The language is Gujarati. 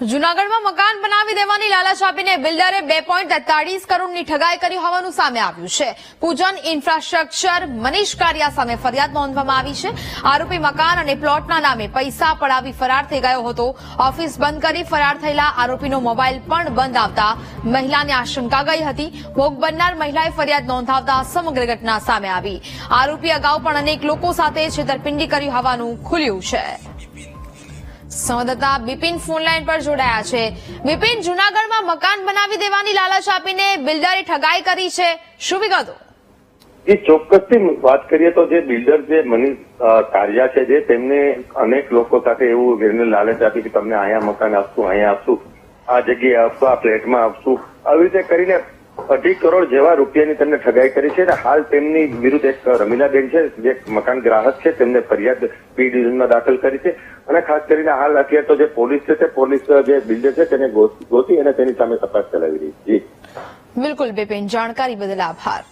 જુનાગઢમાં મકાન બનાવી દેવાની લાલચ આપીને બિલ્ડરે બે પોઈન્ટ તેતાળીસ કરોડની ઠગાઈ કરી હોવાનું સામે આવ્યું છે. પૂજન ઇન્ફ્રાસ્ટ્રક્ચર મનીષ કારિયા સામે ફરિયાદ નોંધવામાં આવી છે. આરોપી મકાન અને પ્લોટના નામે પૈસા પડાવી ફરાર થઈ ગયો હતો. ઓફિસ બંધ કરી ફરાર થયેલા આરોપીનો મોબાઈલ પણ બંધ આવતા મહિલાને આશંકા ગઈ હતી. ભોગ બનનાર મહિલાએ ફરિયાદ નોંધાવતા સમગ્ર ઘટના સામે આવી. આરોપી અગાઉ પણ અનેક લોકો સાથે છેતરપિંડી કરી હોવાનું ખુલ્યું છે. સંવાદદાતા બિપિન ફોનલાઈન પર જોડાયા છે. બિપિન જુનાગઢમાં મકાન બનાવી દેવાની લાલચ આપીને બિલ્ડરે ઠગાઈ કરી છે. શું વિગતો? એ ચોક્કસથી વાત કરીએ તો જે બિલ્ડર જે મનીષ અ, કારિયા છે જે તેમને અનેક લોકો સાથે એવું લાલચ આપી કે તમને અહીંયા મકાન આપશું અહીંયા આપશું આ જગ્યાએ આપશું આ ફ્લેટમાં આપશું આવી રીતે કરીને અઢી કરોડ જેવા રૂપિયાની તેમને ઠગાઈ કરી છે અને હાલ તેમની વિરુદ્ધ એક રમીલાબેન છે, જે મકાન ગ્રાહક છે, તેમને ફરિયાદ પી ડિવિઝનમાં દાખલ કરી છે. અને ખાસ કરીને હાલ અત્યારે તો જે પોલીસ છે તે પોલીસ જે બિલ્ડર છે તેને ગોતી અને તેની સામે તપાસ ચલાવી રહી છે. બિલકુલ બિપિન જાણકારી બદલ આભાર.